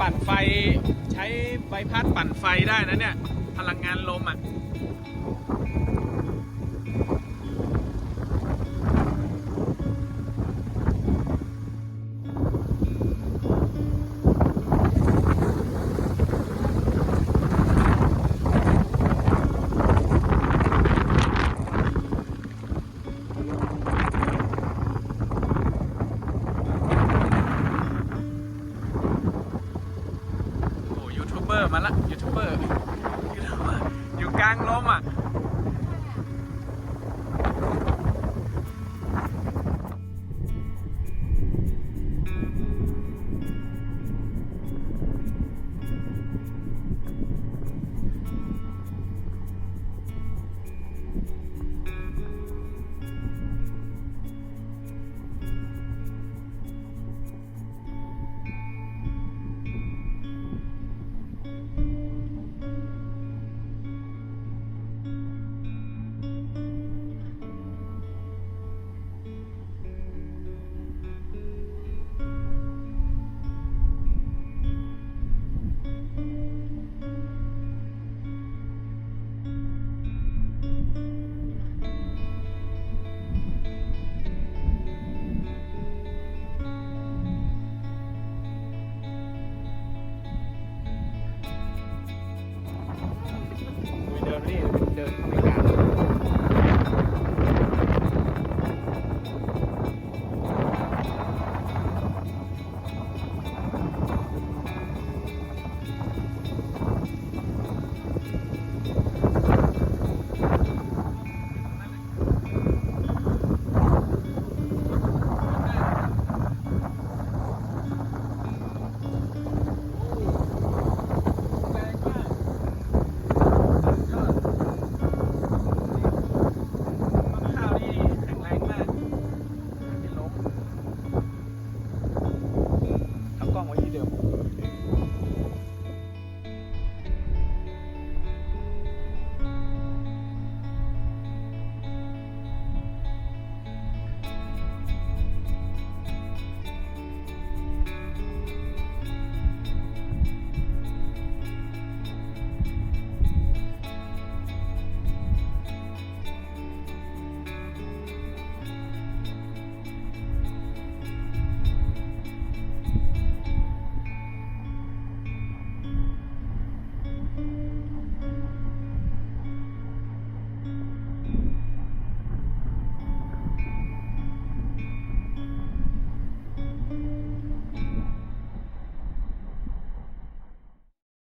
ปั่นไฟใช้ใบพัดปั่นไฟได้นะเนี่ย พลังงานลมอะ นี่เดินเข้าไป